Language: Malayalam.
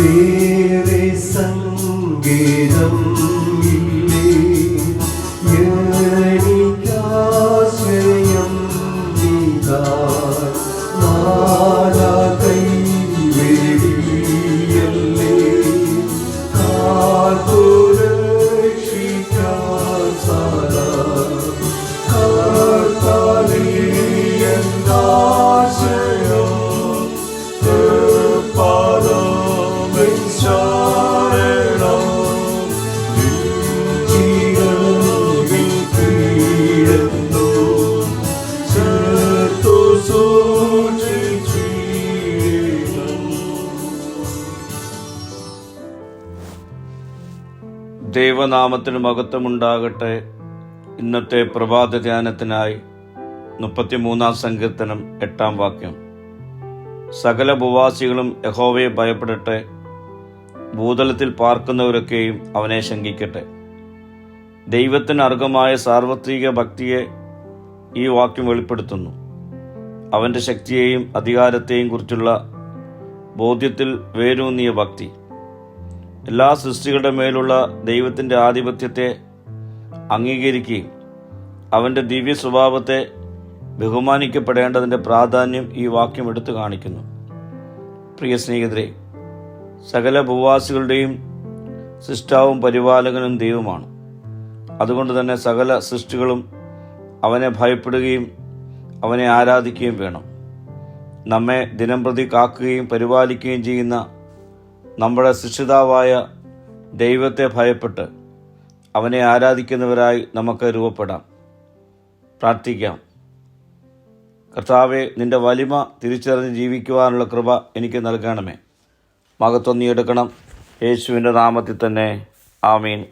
വേറെ സംഗീതം. ദൈവനാമത്തിന് മഹത്വമുണ്ടാകട്ടെ. ഇന്നത്തെ പ്രഭാത ധ്യാനത്തിനായി മുപ്പത്തിമൂന്നാം സങ്കീർത്തനം എട്ടാം വാക്യം. സകല ഭൂവാസികളും യഹോവയെ ഭയപ്പെടട്ടെ. ഭൂതലത്തിൽ പാർക്കുന്നവരൊക്കെയും അവനെ ശങ്കിക്കട്ടെ. ദൈവത്തിന് അർഹമായ സാർവത്രിക ഭക്തിയെ ഈ വാക്യം വെളിപ്പെടുത്തുന്നു. അവന്റെ ശക്തിയെയും അധികാരത്തെയും കുറിച്ചുള്ള ബോധ്യത്തിൽ വേരൂന്നിയ ഭക്തി. എല്ലാ സൃഷ്ടികളുടെ മേലുള്ള ദൈവത്തിന്റെ ആധിപത്യത്തെ അംഗീകരിക്കുകയും അവന്റെ ദിവ്യ സ്വഭാവത്തെ ബഹുമാനിക്കപ്പെടേണ്ടതിന്റെ പ്രാധാന്യം ഈ വാക്യം എടുത്തു കാണിക്കുന്നു. പ്രിയ സ്നേഹിതരെ സകല ഭൂവാസികളുടെയും സൃഷ്ടാവും പരിപാലകനും ദൈവമാണ്. അതുകൊണ്ട് തന്നെ സകല സൃഷ്ടികളും അവനെ ഭയപ്പെടുകയും അവനെ ആരാധിക്കുകയും വേണം. നമ്മെ ദിനംപ്രതി കാക്കുകയും പരിപാലിക്കുകയും ചെയ്യുന്ന നമ്മുടെ സൃഷ്ടിതാവായ ദൈവത്തെ ഭയപ്പെട്ട് അവനെ ആരാധിക്കുന്നവരായി നമുക്ക് രൂപപ്പെടാം. പ്രാർത്ഥിക്കാം. കർത്താവെ നിന്റെ വലിമ തിരിച്ചറിഞ്ഞ് ജീവിക്കുവാനുള്ള കൃപ എനിക്ക് നൽകണമേ. മകത്വം നീ എടുക്കണം. യേശുവിന്റെ നാമത്തിൽ തന്നെ. ആമീൻ.